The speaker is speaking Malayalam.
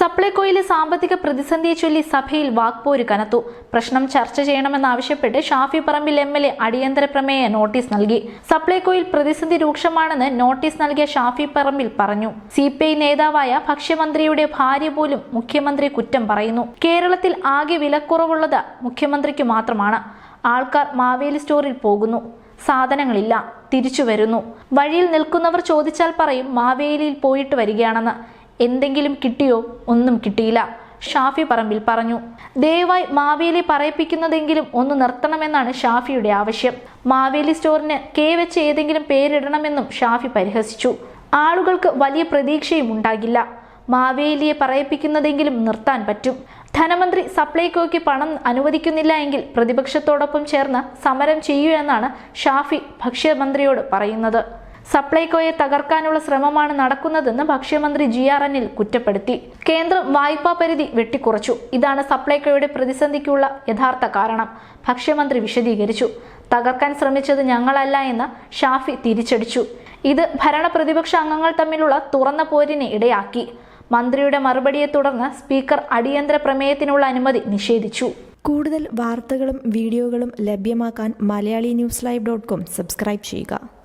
സപ്ലൈകോയിലെ സാമ്പത്തിക പ്രതിസന്ധിയെ ചൊല്ലി സഭയിൽ വാക്പോര് കനത്തു. പ്രശ്നം ചർച്ച ചെയ്യണമെന്നാവശ്യപ്പെട്ട് Shafi Parambil M L A അടിയന്തര പ്രമേയ നോട്ടീസ് നൽകി. സപ്ലൈകോയിൽ പ്രതിസന്ധി രൂക്ഷമാണെന്ന് നോട്ടീസ് നൽകിയ ഷാഫി പറമ്പിൽ പറഞ്ഞു. സി നേതാവായ ഭക്ഷ്യമന്ത്രിയുടെ ഭാര്യ പോലും മുഖ്യമന്ത്രി കുറ്റം പറയുന്നു. കേരളത്തിൽ ആകെ വിലക്കുറവുള്ളത് മുഖ്യമന്ത്രിക്ക് മാത്രമാണ്. ആൾക്കാർ മാവേലി സ്റ്റോറിൽ പോകുന്നു. സാധനങ്ങളില്ല. തിരിച്ചു വരുന്നു. വഴിയിൽ നിൽക്കുന്നവർ ചോദിച്ചാൽ പറയും മാവേലിയിൽ പോയിട്ട് വരികയാണെന്ന്. എന്തെങ്കിലും കിട്ടിയോ? ഒന്നും കിട്ടിയില്ല. ഷാഫി പറമ്പിൽ പറഞ്ഞു ദയവായി മാവേലി പറയിപ്പിക്കുന്നതെങ്കിലും ഒന്ന് നിർത്തണമെന്നാണ് ഷാഫിയുടെ ആവശ്യം. മാവേലി സ്റ്റോറിന് കെ വെച്ച് ഏതെങ്കിലും പേരിടണമെന്നും ഷാഫി പരിഹസിച്ചു. ആളുകൾക്ക് വലിയ പ്രതീക്ഷയും ഉണ്ടാകില്ല. മാവേലിയെ പറയിപ്പിക്കുന്നതെങ്കിലും നിർത്താൻ പറ്റും. ധനമന്ത്രി സപ്ലൈകോയ്ക്ക് പണം അനുവദിക്കുന്നില്ല എങ്കിൽ പ്രതിപക്ഷത്തോടൊപ്പം ചേർന്ന് സമരം ചെയ്യൂ എന്നാണ് ഷാഫി ഭക്ഷ്യമന്ത്രിയോട് പറയുന്നത്. സപ്ലൈകോയെ തകർക്കാനുള്ള ശ്രമമാണ് നടക്കുന്നതെന്ന് ഭക്ഷ്യമന്ത്രി ജി ആർ അനിൽ കുറ്റപ്പെടുത്തി. കേന്ദ്രം വായ്പാ പരിധി വെട്ടിക്കുറച്ചു. ഇതാണ് സപ്ലൈകോയുടെ പ്രതിസന്ധിക്കുള്ള യഥാർത്ഥ കാരണം. ഭക്ഷ്യമന്ത്രി വിശദീകരിച്ചു. തകർക്കാൻ ശ്രമിച്ചത് ഞങ്ങളല്ല എന്ന് ഷാഫി തിരിച്ചടിച്ചു. ഇത് ഭരണ പ്രതിപക്ഷ അംഗങ്ങൾ തമ്മിലുള്ള തുറന്ന പോരിന് ഇടയാക്കി. മന്ത്രിയുടെ മറുപടിയെ തുടർന്ന് സ്പീക്കർ അടിയന്തര പ്രമേയത്തിനുള്ള അനുമതി നിഷേധിച്ചു. കൂടുതൽ വാർത്തകളും വീഡിയോകളും ലഭ്യമാക്കാൻ Malayali news live dot com subscribe ചെയ്യുക.